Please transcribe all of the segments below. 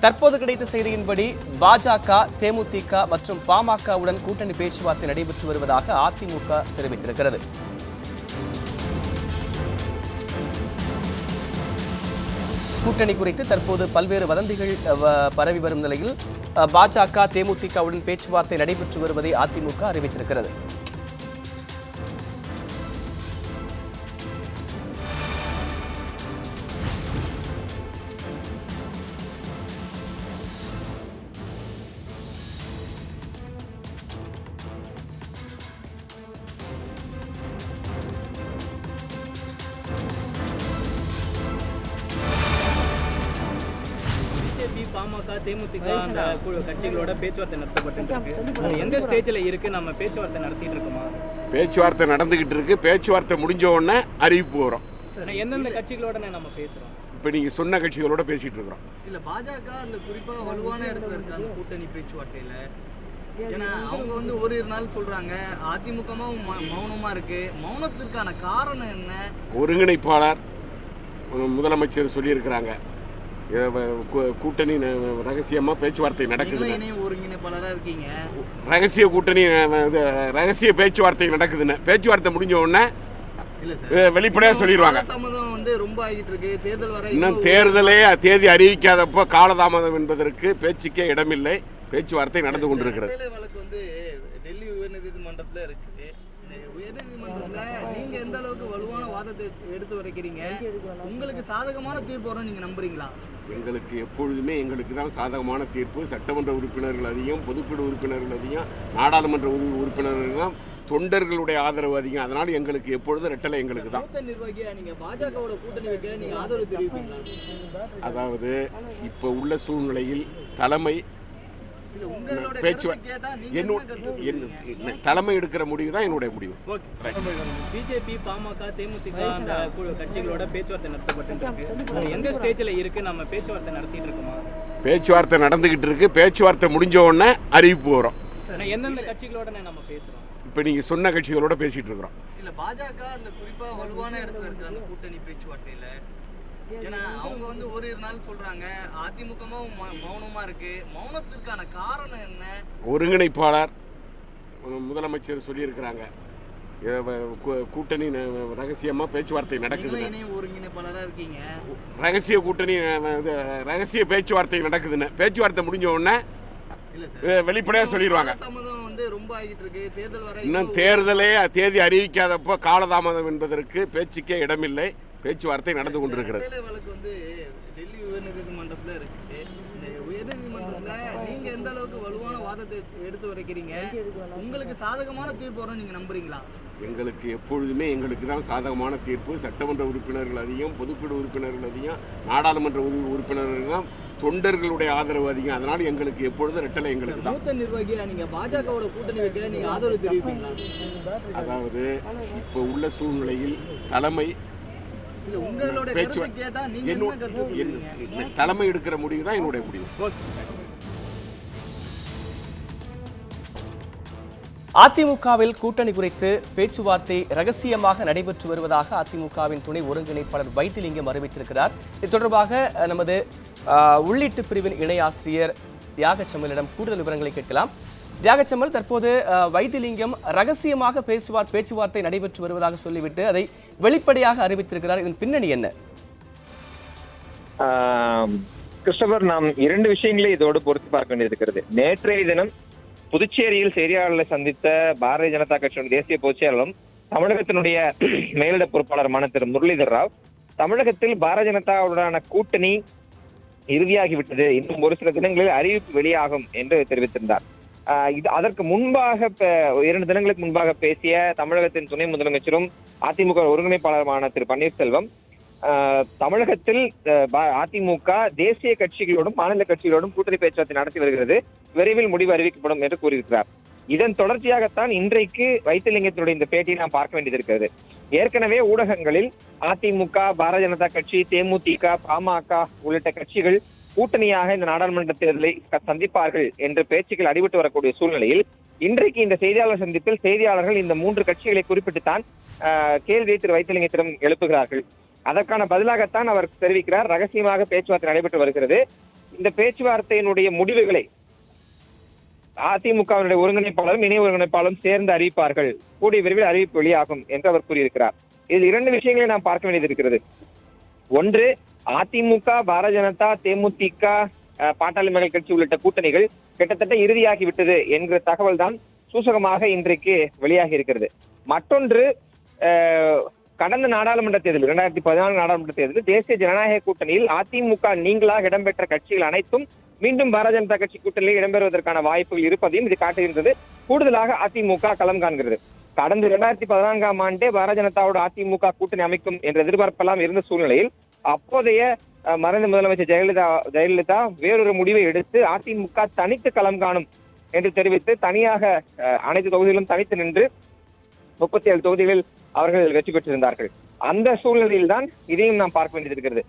தற்போது கிடைத்த செய்தியின்படி பாஜக தேமுதிக மற்றும் பாமகவுடன் கூட்டணி பேச்சுவார்த்தை நடைபெற்று வருவதாக அதிமுக தெரிவித்திருக்கிறது. கூட்டணி குறித்து தற்போது பல்வேறு வதந்திகள் வ- பரவி வரும் நிலையில் பாஜக தேமுதிகவுடன் பேச்சுவார்த்தை நடைபெற்று வருவதை அதிமுக அறிவித்திருக்கிறது. பாமக தேமுதிக அந்த கட்சிகளோட பேச்சுவார்த்தை நடத்தப்பட்டு எந்த ஸ்டேஜ்ல இருக்கு? நம்ம பேச்சுவார்த்தை நடத்திட்டு இருக்கோமா? பேச்சுவார்த்தை நடந்துகிட்டு இருக்கு. பேச்சுவார்த்தை முடிஞ்ச உடனே அறிவிப்பு வரும். எந்தெந்த கட்சிகளோட நம்ம பேசுறோம்? இப்போ நீங்க சொன்ன கட்சிகளோட பேசிட்டு இருக்கிறோம். இல்ல பாஜக அதுல குறிப்பா வலுவான இடத்துல இருக்காங்க கூட்டணி பேச்சுவார்த்தையில. ஏன்னா அவங்க வந்து ஒரு இரு நாள் சொல்றாங்க அதிமுகமும் ம- மௌனமா இருக்கு. மௌனத்திற்கான காரணம் என்ன? ஒருங்கிணைப்பாளர் முதலமைச்சர் சொல்லியிருக்கிறாங்க. கூட்டணி ரகசியமா பேச்சுவார்த்தை இருக்கீங்க. ரகசிய கூட்டணி ரகசிய பேச்சுவார்த்தை நடக்குதுன்னு. பேச்சுவார்த்தை முடிஞ்ச உடனே வெளிப்படையா சொல்லிடுவாங்க. தாமதம் வந்து ரொம்ப ஆகிட்டு இருக்கு. தேர்தல் வர இன்னும் தேர்தலே தேதி அறிவிக்காதப்போ காலதாமதம் என்பதற்கு பேச்சுக்கே இடமில்லை. பேச்சுவார்த்தை நடந்து கொண்டிருக்கிறது. டெல்லி உயர்நீதிமன்றத்துல இருக்குது. நீங்க எந்த அளவுக்கு வலுவான வாதத்தை எடுத்து வரைக்கிறீங்க? உங்களுக்கு சாதகமான தீர்ப்பு வரும் நீங்க நம்புறீங்களா? எங்களுக்கு எப்பொழுதுமே எங்களுக்கு தான் சாதகமான தீர்ப்பு. சட்டமன்ற உறுப்பினர்கள் அதிகம் பொதுக்குழு உறுப்பினர்கள் அதிகம் நாடாளுமன்ற உறு- உறுப்பினர்கள் தான் தொண்டர்களுடைய ஆதரவு அதிகம். அதனால எங்களுக்கு எப்பொழுதும் ரெட்டலை எங்களுக்கு தான். அதாவது இப்போ உள்ள சூழ்நிலையில் தலைமை இல்ல உங்களோட பேச்சுவா- கருத்து கேட்டா நீங்க என்னோ- என்ன கருத்து என் சொல்றீங்க? தலைமை எடுக்கிற முடிவு தான் என்னுடைய முடிவு. பிஜேபி பாமக தேமுதிக அந்த கட்சிகளோட பேச்சுவார்த்தை நடத்தப்பட்டு எந்த ஸ்டேஜ்ல இருக்கு? நம்ம பேச்சுவார்த்தை நடத்திட்டு இருக்கோமா? பேச்சுவார்த்தை நடந்துகிட்டு இருக்கு. பேச்சுவார்த்தை முடிஞ்ச உடனே அறிவிப்பு வரும். எந்தெந்த கட்சிகளோட நம்ம பேசுறோம்? இப்போ நீங்க சொன்ன கட்சிகளோட பேசிட்டு இருக்கிறோம். இல்ல பாஜக அதுல குறிப்பா வலுவான இடத்துல இருக்காங்க கூட்டணி பேச்சுவார்த்தையில. ஏன்னா அவங்க வந்து ஒரு இரு நாள் சொல்றாங்க அதிமுகமும் ம- மௌனமா இருக்கு. மௌனத்திற்கான காரணம் என்ன? ஒருங்கிணைப்பாளர் முதலமைச்சர் சொல்லியிருக்கிறாங்க. கூட்டணி ரகசியமா பேச்சுவார்த்தை இருக்கீங்க. ரகசிய கூட்டணி ரகசிய பேச்சுவார்த்தை நடக்குதுன்னு. பேச்சுவார்த்தை முடிஞ்ச உடனே வெளிப்படையா சொல்லிடுவாங்க இன்னும் தேர்தலே தேதி அறிவிக்காதப்போ காலதாமதம் என்பதற்கு பேச்சுக்கே இடமில்லை. பேச்சுவார்த்தை நடந்து கொண்டிருக்கிறது. நீங்க எந்த அளவுக்கு வலுவான வாதத்தை எடுத்து வரைக்கிறீங்க? உங்களுக்கு சாதகமான தீர்ப்பு வரும் நீங்க நம்புறீங்களா? எங்களுக்கு எப்பொழுதுமே எங்களுக்கு தான் சாதகமான தீர்ப்பு. சட்டமன்ற உறுப்பினர்கள் அதிகம் பொதுக்குழு உறுப்பினர்கள் அதிகம் நாடாளுமன்ற உறு- உறுப்பினர்கள் தொண்டர்களுடைய ஆதரவு அதிகம். அதனால எங்களுக்கு எப்பொழுதும் ரெட்டலை எங்களுக்கு தான். மூத்த நிர்வாகியா நீங்க? பாஜகவோட கூட்டணி வைக்க நீங்க ஆதரவு தெரிவிப்பீங்களா? அதாவது இப்போ உள்ள சூழ்நிலையில் தலைமை தலைமை எடுக்கிற முடிவு தான் என்னுடைய முடிவு. அதிமுகவில் கூட்டணி குறித்து பேச்சுவார்த்தை ரகசியமாக நடைபெற்று வருவதாக அதிமுகவின் துணை ஒருங்கிணைப்பாளர் வைத்திலிங்கம் அறிவித்திருக்கிறார். இது தொடர்பாக நமது உள்ளீட்டு பிரிவின் இணை ஆசிரியர் தியாகச்செம்மலிடம் கூடுதல் விவரங்களை கேட்கலாம். தியாகச்சம்மல் தற்போது வைத்திலிங்கம் ரகசியமாக பேசுவார் பேச்சுவார்த்தை நடைபெற்று வருவதாக சொல்லிவிட்டு அதை வெளிப்படையாக அறிவித்திருக்கிறார். இதன் பின்னணி என்ன? கிறிஸ்டபர் நாம் இரண்டு விஷயங்களை இதோடு பொறுத்து பார்க்க வேண்டியிருக்கிறது. நேற்றைய தினம் புதுச்சேரியில் செய்தியாளர்களை சந்தித்த பாரதிய ஜனதா கட்சியினுடைய தேசிய பொதுச்செயலாளரும் தமிழகத்தினுடைய மேலிட பொறுப்பாளருமான திரு. முரளிதர் ராவ் தமிழகத்தில் பாரதிய ஜனதாவுடனான கூட்டணி இறுதியாகிவிட்டது. இன்னும் ஒரு சில தினங்களில் அறிவிப்பு வெளியாகும் என்று தெரிவித்திருந்தார். இது அதற்கு முன்பாக இரண்டு தினங்களுக்கு முன்பாக பேசிய தமிழகத்தின் துணை முதலமைச்சரும் அதிமுக ஒருங்கிணைப்பாளருமான திரு பன்னீர்செல்வம் ஆஹ் தமிழகத்தில் அதிமுக தேசிய கட்சிகளோடும் மாநில கட்சிகளோடும் கூட்டணி பேச்சுவார்த்தை நடத்தி வருகிறது. விரைவில் முடிவு அறிவிக்கப்படும் என்று கூறியிருக்கிறார். இதன் தொடர்ச்சியாகத்தான் இன்றைக்கு வைத்தியலிங்கத்தினுடைய இந்த பேட்டியை நாம் பார்க்க வேண்டியது இருக்கிறது. ஏற்கனவே ஊடகங்களில் அதிமுக பாரதிய ஜனதா கட்சி தேமுதிக பாமக உள்ளிட்ட கட்சிகள் கூட்டணியாக இந்த நாடாளுமன்ற தேர்தலை சந்திப்பார்கள் என்ற பேச்சுக்கள் அடிபட்டு வரக்கூடிய சூழ்நிலையில் இன்றைக்கு இந்த செய்தியாளர் சந்திப்பில் செய்தியாளர்கள் இந்த மூன்று கட்சிகளை குறிப்பிட்டுத்தான் கேள்வியை திரு வைத்திலிங்கத்திடம் எழுப்புகிறார்கள். அதற்கான பதிலாகத்தான் அவர் தெரிவிக்கிறார். ரகசியமாக பேச்சுவார்த்தை நடைபெற்று வருகிறது. இந்த பேச்சுவார்த்தையினுடைய முடிவுகளை அதிமுகவினுடைய ஒருங்கிணைப்பாளரும் இணை ஒருங்கிணைப்பாளரும் சேர்ந்து அறிவிப்பார்கள். கூடிய விரைவில் அறிவிப்பு வெளியாகும் என்று அவர் கூறியிருக்கிறார். இதில் இரண்டு விஷயங்களை நாம் பார்க்க வேண்டியது இருக்கிறது. ஒன்று அதிமுக பாரதிய ஜனதா தேமுதிக அஹ், பாட்டாளி மக்கள் கட்சி உள்ளிட்ட கூட்டணிகள் கிட்டத்தட்ட இறுதியாகி விட்டது என்கிற தகவல் தான் சூசகமாக இன்றைக்கு வெளியாகி இருக்கிறது. மற்றொன்று கடந்த நாடாளுமன்ற தேர்தல் இரண்டாயிரத்தி பதினான்கு நாடாளுமன்ற தேர்தலில் தேசிய ஜனநாயக கூட்டணியில் அதிமுக நீங்களாக இடம்பெற்ற கட்சிகள் அனைத்தும் மீண்டும் பாரதிய ஜனதா கட்சி கூட்டணியில் இடம்பெறுவதற்கான வாய்ப்புகள் இருப்பதையும் இது காட்டுகின்றது. கூடுதலாக அதிமுக களம் காண்கிறது. கடந்த இரண்டாயிரத்தி பதினான்காம் ஆண்டே பாரதிய ஜனதாவோட அதிமுக கூட்டணி அமைக்கும் என்ற எதிர்பார்ப்பெல்லாம் இருந்த சூழ்நிலையில் அப்போதைய மறைந்த முதலமைச்சர் ஜெயலலிதா ஜெயலலிதா வேறொரு முடிவை எடுத்து அதிமுக தனித்து களம் காணும் என்று தெரிவித்து தனியாக அஹ், அனைத்து தொகுதிகளும் தனித்து நின்று முப்பத்தி ஏழு தொகுதிகளில் அவர்கள் வெற்றி பெற்றிருந்தார்கள். அந்த சூழ்நிலையில் தான் இதையும் நாம் பார்க்க வேண்டியது இருக்கிறது.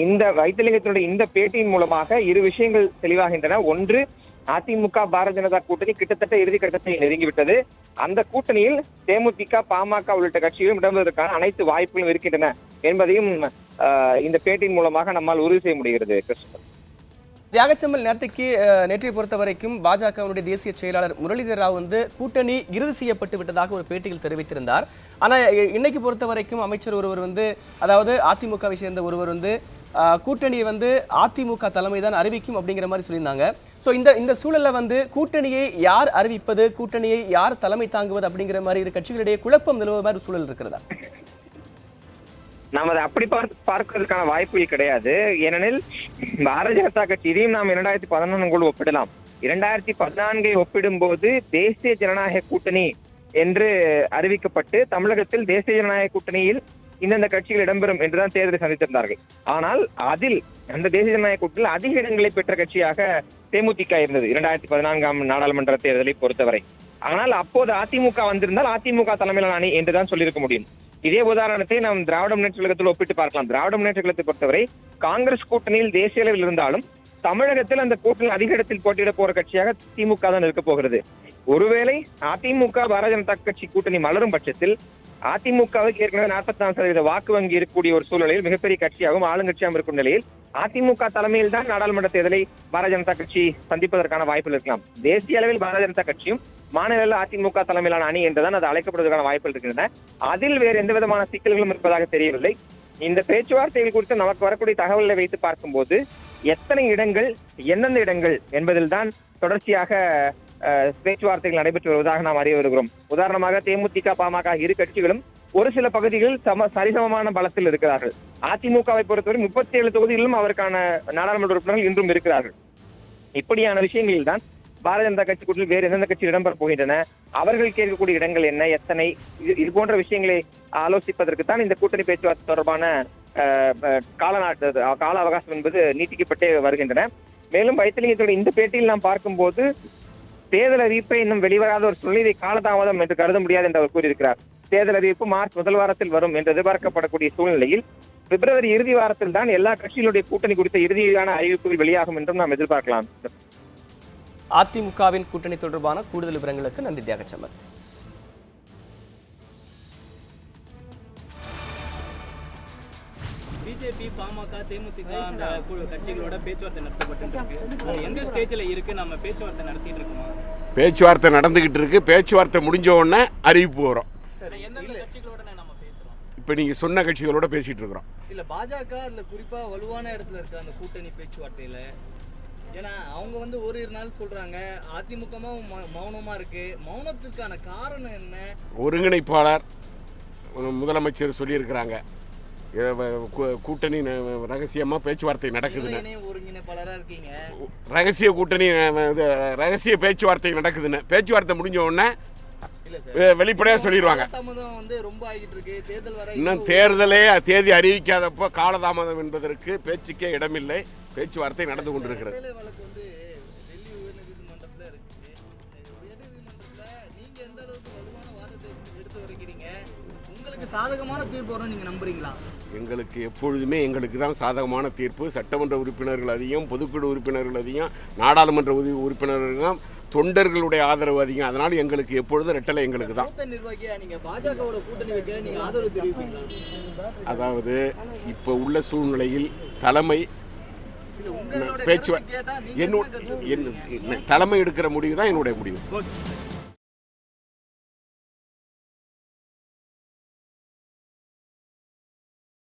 இந்த வைத்தியலிங்கத்தினுடைய இந்த பேட்டியின் மூலமாக இரு விஷயங்கள் தெளிவாகின்றன. ஒன்று அதிமுக பாரதிய ஜனதா கூட்டணி கிட்டத்தட்ட இறுதி கட்டத்தை நெருங்கிவிட்டது. அந்த கூட்டணியில் தேமுதிக பாமக உள்ளிட்ட கட்சிகளும் இடம்பெறுவதற்கான அனைத்து வாய்ப்புகளும் இருக்கின்றன என்பதையும் இந்த பேட்டியின் மூலமாக நம்மால் உறுதி செய்ய முடிகிறது கிருஷ்ணன் தியாகச்சம்மல் நேற்றுக்கு நேற்றை பொறுத்த வரைக்கும் பாஜகவினுடைய தேசிய செயலாளர் முரளிதர் ராவ் வந்து கூட்டணி இறுதி செய்யப்பட்டு விட்டதாக ஒரு பேட்டியில் தெரிவித்திருந்தார். ஆனா இன்னைக்கு பொறுத்த வரைக்கும் அமைச்சர் ஒருவர் வந்து அதாவது அதிமுகவை சேர்ந்த ஒருவர் வந்து கூட்டணியை வந்து அதிமுக தலைமை தான் அறிவிக்கும் அப்படிங்கிற மாதிரி சொல்லியிருந்தாங்க. ஸோ இந்த இந்த சூழல்ல வந்து கூட்டணியை யார் அறிவிப்பது கூட்டணியை யார் தலைமை தாங்குவது அப்படிங்கிற மாதிரி இரு கட்சிகளிடையே குழப்பம் நிலவுற மாதிரி சூழல் இருக்கிறதா? நாம் அதை அப்படி பார்த்து பார்க்கறதுக்கான வாய்ப்புகள் கிடையாது. ஏனெனில் பாரதிய ஜனதா கட்சி இதையும் நாம் இரண்டாயிரத்தி பதினொன்று ஒப்பிடலாம். இரண்டாயிரத்தி பதினான்கை ஒப்பிடும்போது தேசிய ஜனநாயக கூட்டணி என்று அறிவிக்கப்பட்டு தமிழகத்தில் தேசிய ஜனநாயக கூட்டணியில் இந்தந்த கட்சிகள் இடம்பெறும் என்றுதான் தேர்தலை சந்தித்திருந்தார்கள். ஆனால் அதில் அந்த தேசிய ஜனநாயக கூட்டணியில் அதிக இடங்களை பெற்ற கட்சியாக தேமுதிக இருந்தது இரண்டாயிரத்தி பதினான்காம் நாடாளுமன்ற தேர்தலை பொறுத்தவரை. ஆனால் அப்போது அதிமுக வந்திருந்தால் அதிமுக தலைமையிலான அணி என்றுதான் சொல்லியிருக்க முடியும். இதே உதாரணத்தை நாம் திராவிட முன்னேற்ற கழகத்தில் ஒப்பிட்டு பார்க்கலாம். திராவிட முன்னேற்ற கழகத்தை பொறுத்தவரை காங்கிரஸ் கூட்டணியில் தேசிய அளவில் இருந்தாலும் தமிழகத்தில் அந்த கூட்டணி அதிக இடத்தில் போட்டியிட போற கட்சியாக திமுக தான் இருக்க போகிறது. ஒருவேளை அதிமுக பாரதிய ஜனதா கட்சி கூட்டணி மலரும் பட்சத்தில் அதிமுகவுக்கு ஏற்கனவே நாற்பத்தி நாலு சதவீத வாக்கு வங்கி இருக்கக்கூடிய ஒரு சூழ்நிலையில் மிகப்பெரிய கட்சியாகவும் ஆளுங்கட்சியாகவும் இருக்கும் நிலையில் அதிமுக தலைமையில் தான் நாடாளுமன்ற தேர்தலை பாரதிய ஜனதா கட்சி சந்திப்பதற்கான வாய்ப்புகள் இருக்கலாம். தேசிய அளவில் பாரதிய ஜனதா கட்சியும் மாநில அதிமுக தலைமையிலான அணி என்றுதான் அது அழைக்கப்படுவதற்கான வாய்ப்புகள் இருக்கின்றன. அதில் வேறு எந்த விதமான சிக்கல்களும் இருப்பதாக தெரியவில்லை. இந்த பேச்சுவார்த்தைகள் குறித்து நமக்கு வரக்கூடிய தகவல்களை வைத்து பார்க்கும்போது எத்தனை இடங்கள் எந்தெந்த இடங்கள் என்பதில் தான் தொடர்ச்சியாக பேச்சுவார்த்தைகள் நடைபெற்று வருவதாக நாம் அறிய வருகிறோம். உதாரணமாக தேமுதிக பாமக இரு கட்சிகளும் ஒரு சில பகுதிகளில் சம சரிசமமான பலத்தில் இருக்கிறார்கள். அதிமுகவை பொறுத்தவரை முப்பத்தி ஏழு தொகுதிகளிலும் அவருக்கான நாடாளுமன்ற உறுப்பினர்கள் இன்றும் இருக்கிறார்கள். இப்படியான விஷயங்களில் தான் பாரதிய ஜனதா கட்சி கூட்டில் வேறு எந்தெந்த கட்சி இடம்பெற போகின்றன? அவர்கள் கேட்கக்கூடிய இடங்கள் என்ன? எத்தனை? இது இது போன்ற விஷயங்களை ஆலோசிப்பதற்கு தான் இந்த கூட்டணி பேச்சுவார்த்தை தொடர்பான அஹ், கால நாட்டு கால அவகாசம் என்பது நீட்டிக்கப்பட்டே வருகின்றன. மேலும் வைத்திலிங்கத்தோட இந்த பேட்டியில் நாம் பார்க்கும்போது தேர்தல் அறிவிப்பை இன்னும் வெளிவராத ஒரு சூழ்நிலை இதை காலதாமதம் என்று கருத முடியாது என்று அவர் கூறியிருக்கிறார். தேர்தல் அறிவிப்பு மார்ச் முதல் வாரத்தில் வரும் என்று எதிர்பார்க்கப்படக்கூடிய சூழ்நிலையில் பிப்ரவரி இறுதி வாரத்தில் தான் எல்லா கட்சிகளுடைய கூட்டணி குறித்த இறுதியான அறிவிப்புகள் வெளியாகும் என்றும் நாம் எதிர்பார்க்கலாம். அதிமுகவின் கூட்டணி தொடர்பான கூடுதல் விவரங்களுக்கு நன்றி தியாகச்சம்மன் பிஜேபி பாமக தேமுதிக அந்த குழு கட்சிகளோட பேச்சுவார்த்தை நடத்தப்பட்டு எந்த ஸ்டேஜ்ல இருக்கு? நம்ம பேச்சுவார்த்தை நடத்திட்டு இருக்கோமா? பேச்சுவார்த்தை நடந்துகிட்டு இருக்கு. பேச்சுவார்த்தை முடிஞ்ச உடனே அறிவிப்பு வரும். எந்தெந்த கட்சிகளோட நம்ம பேசுறோம்? இப்போ நீங்கள் சொன்ன கட்சிகளோட பேசிட்டு இருக்கிறோம். இல்ல பாஜக அதுல குறிப்பா வலுவான இடத்துல இருக்கு அந்த கூட்டணி பேச்சுவார்த்தையில ஏன்னா அவங்க வந்து ஒரு இரு நாள் சொல்றாங்க அதிமுகமும் மௌ- மௌனமா இருக்கு. மௌனத்திற்கான காரணம் என்ன? ஒருங்கிணைப்பாளர் முதலமைச்சர் சொல்லியிருக்கிறாங்க. கூட்டணி ந- ரகசியமா பேச்சுவார்த்தை நடக்குதுன்னு. ரகசிய கூட்டணி ரகசிய பேச்சுவார்த்தை நடக்குதுன்னு. பேச்சுவார்த்தை முடிஞ்ச உடனே இல்ல வெ- வெளிப்படையா சொல்லிடுவாங்க இன்னும் தேர்தலே தேதி அறிவிக்காதப்போ காலதாமதம் என்பதற்கு பேச்சுக்கே இடமில்லை. பேச்சுவார்த்தை நடந்து கொண்டிருக்கிறது. சாதகமான தீர்ப்பு வரும் நீங்க நம்புறீங்களா? எங்களுக்கு எப்பொழுதுமே எங்களுக்கு தான் சாதகமான தீர்ப்பு. சட்டமன்ற உறுப்பினர்கள் அதிகம் பொதுக்குழு உறுப்பினர்கள் அதிகம் நாடாளுமன்ற உறு- உறுப்பினர்களும் தொண்டர்களுடைய ஆதரவு அதிகம். அதனால் எங்களுக்கு எப்பொழுதும் ரெட்டலை எங்களுக்கு தான். அதாவது இப்போ உள்ள சூழ்நிலையில் தலைமை இல்ல, உங்களோட பேச்சுவா கருத்து கேட்டா நீங்க என்னோட என்ன தலைமை எடுக்கிற முடிவு தான் என்னுடைய முடிவு.